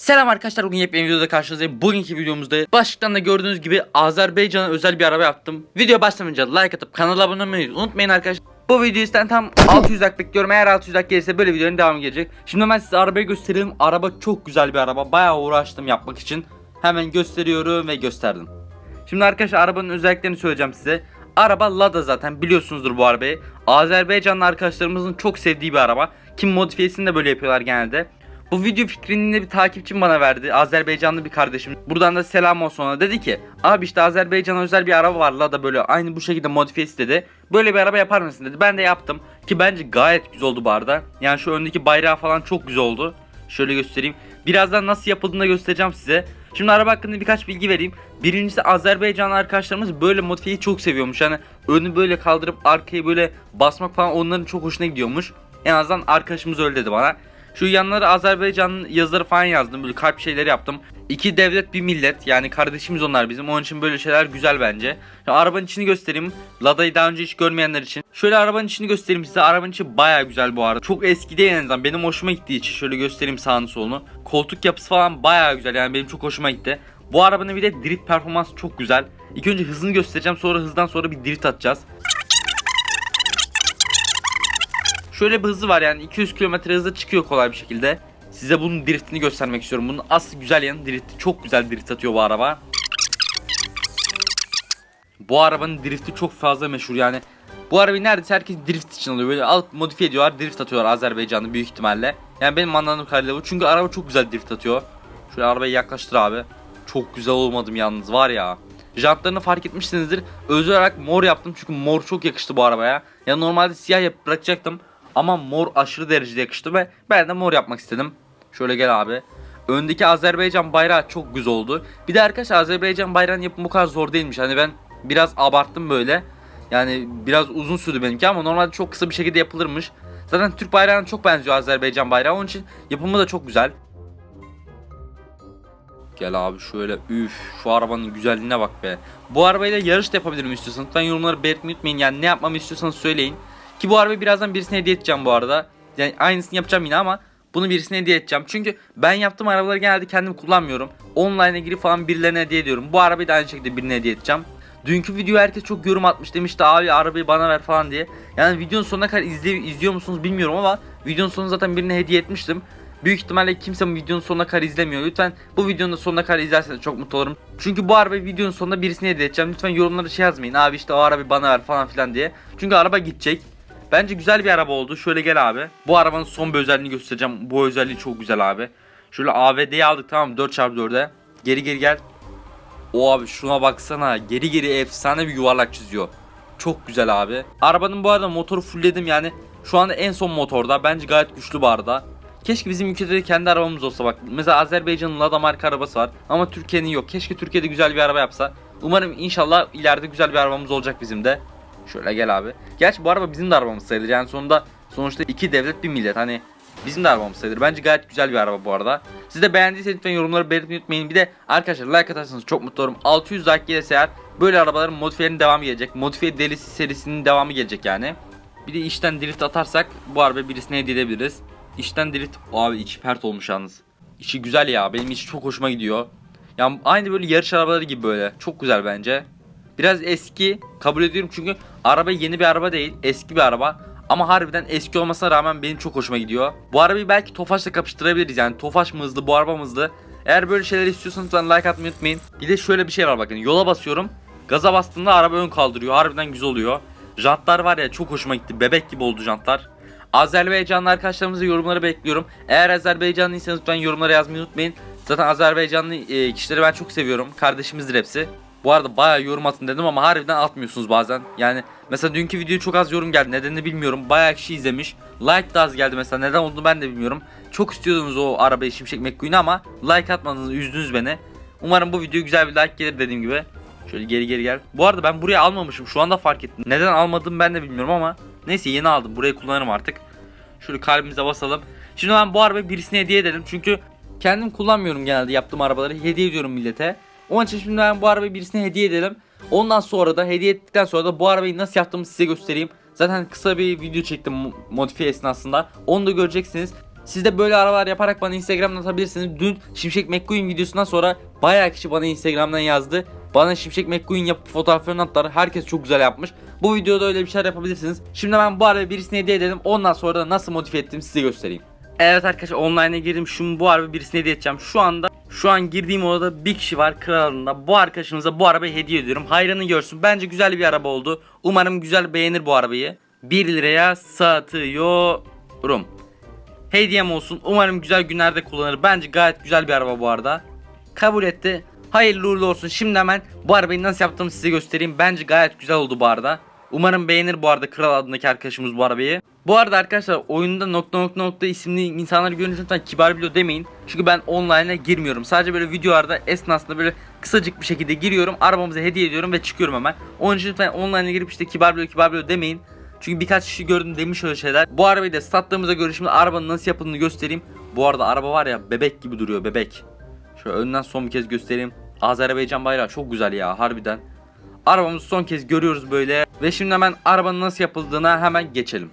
Selam arkadaşlar bugün yepyeni videoda karşınızdayım. Bugünkü videomuzda başlıktan da gördüğünüz gibi Azerbaycan'a özel bir araba yaptım. Video başlamadan like atıp kanala abone olmayı unutmayın arkadaşlar. Bu video isten tam 600 like bekliyorum. Eğer 600 like gelirse böyle videonun devamı gelecek. Şimdi ben size arabayı göstereyim. Araba çok güzel bir araba. Bayağı uğraştım yapmak için. Hemen gösteriyorum ve gösterdim. Şimdi arkadaşlar arabanın özelliklerini söyleyeceğim size. Araba Lada zaten biliyorsunuzdur bu arabayı. Azerbaycanlı arkadaşlarımızın çok sevdiği bir araba. Kim modifiyesini de böyle yapıyorlar genelde. Bu video fikrini de bir takipçim bana verdi. Azerbaycanlı bir kardeşim. Buradan da selam olsun ona. Dedi ki abi işte Azerbaycan'a özel bir araba var Lada böyle aynı bu şekilde modifiye istedi. Böyle bir araba yapar mısın dedi. Ben de yaptım. Ki bence gayet güzel oldu bu arada. Yani şu öndeki bayrağı falan çok güzel oldu. Şöyle göstereyim. Birazdan nasıl yapıldığını da göstereceğim size. Şimdi araba hakkında birkaç bilgi vereyim. Birincisi Azerbaycanlı arkadaşlarımız böyle modifiyeyi çok seviyormuş. Yani önü böyle kaldırıp arkayı böyle basmak falan onların çok hoşuna gidiyormuş. En azından arkadaşımız öyle dedi bana. Şu yanlara Azerbaycan yazıları falan yazdım. Böyle kalp şeyleri yaptım. İki devlet bir millet. Yani kardeşimiz onlar bizim. Onun için böyle şeyler güzel bence. Şimdi arabanın içini göstereyim. Lada'yı daha önce hiç görmeyenler için. Şöyle arabanın içini göstereyim size. Arabanın içi baya güzel bu arada. Çok eski değil en azından. Benim hoşuma gittiği için. Şöyle göstereyim sağını solunu. Koltuk yapısı falan baya güzel. Yani benim çok hoşuma gitti. Bu arabanın bir de drift performansı çok güzel. İlk önce hızını göstereceğim. Sonra hızdan sonra bir drift atacağız. Şöyle bir hızı var yani 200 km hızla çıkıyor kolay bir şekilde. Size bunun driftini göstermek istiyorum. Bunun asıl güzel yanı drifti. Çok güzel drift atıyor bu araba. Bu arabanın drifti çok fazla meşhur yani. Bu arabayı neredeyse herkes drift için alıyor. Böyle alıp modifiye ediyorlar, drift atıyorlar Azerbaycan'da büyük ihtimalle. Yani benim anladığım kadarıyla bu. Çünkü araba çok güzel drift atıyor. Şöyle arabayı yaklaştır abi. Çok güzel olmadım yalnız var ya. Jantlarını fark etmişsinizdir. Özel olarak mor yaptım çünkü mor çok yakıştı bu arabaya. Ya normalde siyah yapıp bırakacaktım. Ama mor aşırı derecede yakıştı ve ben de mor yapmak istedim. Şöyle gel abi. Öndeki Azerbaycan bayrağı çok güzel oldu. Bir de arkadaşlar Azerbaycan bayrağının yapımı bu kadar zor değilmiş. Hani ben biraz abarttım böyle. Yani biraz uzun sürdü benimki ama normalde çok kısa bir şekilde yapılırmış. Zaten Türk bayrağına çok benziyor Azerbaycan bayrağı. Onun için yapımı da çok güzel. Gel abi şöyle üf şu arabanın güzelliğine bak be. Bu arabayla yarış da yapabilirim istiyorsanız. Lütfen yorumları belirtmeyi unutmayın. Yani ne yapmamı istiyorsanız söyleyin. Ki bu arabayı birazdan birisine hediye edeceğim bu arada. Yani aynısını yapacağım yine ama bunu birisine hediye edeceğim. Çünkü ben yaptığım arabaları genelde kendim kullanmıyorum. Online'a girip falan birilerine hediye ediyorum. Bu arabayı da aynı şekilde birine hediye edeceğim. Dünkü video herkes çok yorum atmış demişti abi arabayı bana ver falan diye. Yani videonun sonuna kadar izle, izliyor musunuz bilmiyorum ama videonun sonunda zaten birine hediye etmiştim. Büyük ihtimalle kimse bu videonun sonuna kadar izlemiyor. Lütfen bu videonun sonuna kadar izlerseniz çok mutlu olurum. Çünkü bu arabayı videonun sonunda birisine hediye edeceğim. Lütfen yorumlara şey yazmayın. Abi işte o arabayı bana ver falan filan diye. Çünkü araba gidecek. Bence güzel bir araba oldu. Şöyle gel abi. Bu arabanın son bir özelliğini göstereceğim. Bu özelliği çok güzel abi. Şöyle AVD'yi aldık tamam 4x4'e. Geri geri gel. O abi şuna baksana. Geri geri efsane bir yuvarlak çiziyor. Çok güzel abi. Arabanın bu arada motoru fullledim yani. Şu anda en son motorda. Bence gayet güçlü bu arada. Keşke bizim ülkede de kendi arabamız olsa bak. Mesela Azerbaycan'ın Lada marka arabası var. Ama Türkiye'nin yok. Keşke Türkiye'de güzel bir araba yapsa. Umarım inşallah ileride güzel bir arabamız olacak bizim de. Şöyle gel abi. Gerçi bu araba bizim de arabamız sayılır. Yani sonunda sonuçta iki devlet bir millet. Hani bizim de arabamız sayılır. Bence gayet güzel bir araba bu arada. Siz de beğendiyseniz lütfen yorumları belirtmeyi unutmayın. Bir de arkadaşlar like atarsanız çok mutlu olurum. 600 like gelirse eğer böyle arabaların modifiyelerinin devamı gelecek. Modifiye delisi serisinin devamı gelecek yani. Bir de işten drift atarsak bu araba birisine hediye edebiliriz. İşten drift abi içi pert olmuş yalnız. İçi güzel ya benim içi çok hoşuma gidiyor. Yani aynı böyle yarış arabaları gibi böyle. Çok güzel bence. Biraz eski kabul ediyorum çünkü araba yeni bir araba değil eski bir araba. Ama harbiden eski olmasına rağmen benim çok hoşuma gidiyor. Bu arabayı belki Tofaş'la kapıştırabiliriz yani Tofaş mı hızlı bu araba mı hızlı. Eğer böyle şeyler istiyorsanız lütfen like atmayı unutmayın. Bir de şöyle bir şey var bakın yola basıyorum. Gaza bastığımda araba ön kaldırıyor harbiden güzel oluyor. Jantlar var ya çok hoşuma gitti bebek gibi oldu jantlar. Azerbaycanlı arkadaşlarımızı yorumları bekliyorum. Eğer Azerbaycanlıysanız lütfen yorumlara yazmayı unutmayın. Zaten Azerbaycanlı e, kişileri ben çok seviyorum. Kardeşimizdir hepsi. Bu arada bayağı yorum atın dedim ama harbiden atmıyorsunuz bazen. Yani mesela dünkü videoya çok az yorum geldi. Nedenini bilmiyorum. Bayağı kişi izlemiş. Like da az geldi mesela. Neden olduğunu ben de bilmiyorum. Çok istiyordunuz o arabayı Şimşek McQueen'i ama like atmadınız. Üzdünüz beni. Umarım bu video güzel bir like gelir dediğim gibi. Şöyle geri geri gel. Bu arada ben buraya almamışım. Şu anda fark ettim. Neden almadım ben de bilmiyorum ama. Neyse yeni aldım. Burayı kullanırım artık. Şöyle kalbimize basalım. Şimdi ben bu arabayı birisine hediye edelim. Çünkü kendim kullanmıyorum genelde yaptığım arabaları. Hediye ediyorum millete. Onun için şimdi ben bu arabayı birisine hediye edelim. Ondan sonra da hediye ettikten sonra da bu arabayı nasıl yaptığımı size göstereyim. Zaten kısa bir video çektim mo- modifiye esnasında. Onu da göreceksiniz. Siz de böyle arabalar yaparak bana Instagram'dan atabilirsiniz. Dün Şimşek McQueen videosundan sonra bayağı kişi bana Instagram'dan yazdı. Bana Şimşek McQueen yapıp fotoğraflarını attılar. Herkes çok güzel yapmış. Bu videoda öyle bir şeyler yapabilirsiniz. Şimdi ben bu arabayı birisine hediye edelim. Ondan sonra da nasıl modifiye ettim size göstereyim. Evet arkadaşlar online'a girdim. Şimdi bu arabayı birisine hediye edeceğim. Şu anda şu an girdiğim odada bir kişi var kralında. Bu arkadaşımıza bu arabayı hediye ediyorum. Hayrını görsün. Bence güzel bir araba oldu. Umarım güzel beğenir bu arabayı. 1 liraya satıyorum. Hediyem olsun. Umarım güzel günlerde kullanır. Bence gayet güzel bir araba bu arada. Kabul etti. Hayırlı uğurlu olsun. Şimdi hemen bu arabayı nasıl yaptığımı size göstereyim. Bence gayet güzel oldu bu arada. Umarım beğenir bu arada Kral adındaki arkadaşımız bu arabayı. Bu arada arkadaşlar oyunda nokta nokta nokta isimli insanları görünce lütfen kibar bilo demeyin. Çünkü ben online'a girmiyorum. Sadece böyle videolarda esnasında böyle kısacık bir şekilde giriyorum. Arabamıza hediye ediyorum ve çıkıyorum hemen. Onun için lütfen online'a girip işte kibar bilo kibar bilo demeyin. Çünkü birkaç kişi gördüm demiş öyle şeyler. Bu arabayı da sattığımıza göre şimdi arabanın nasıl yapıldığını göstereyim. Bu arada araba var ya bebek gibi duruyor bebek. Şöyle önden son bir kez göstereyim. Azerbaycan bayrağı çok güzel ya harbiden. Arabamızı son kez görüyoruz böyle. Ve şimdi hemen arabanın nasıl yapıldığına hemen geçelim.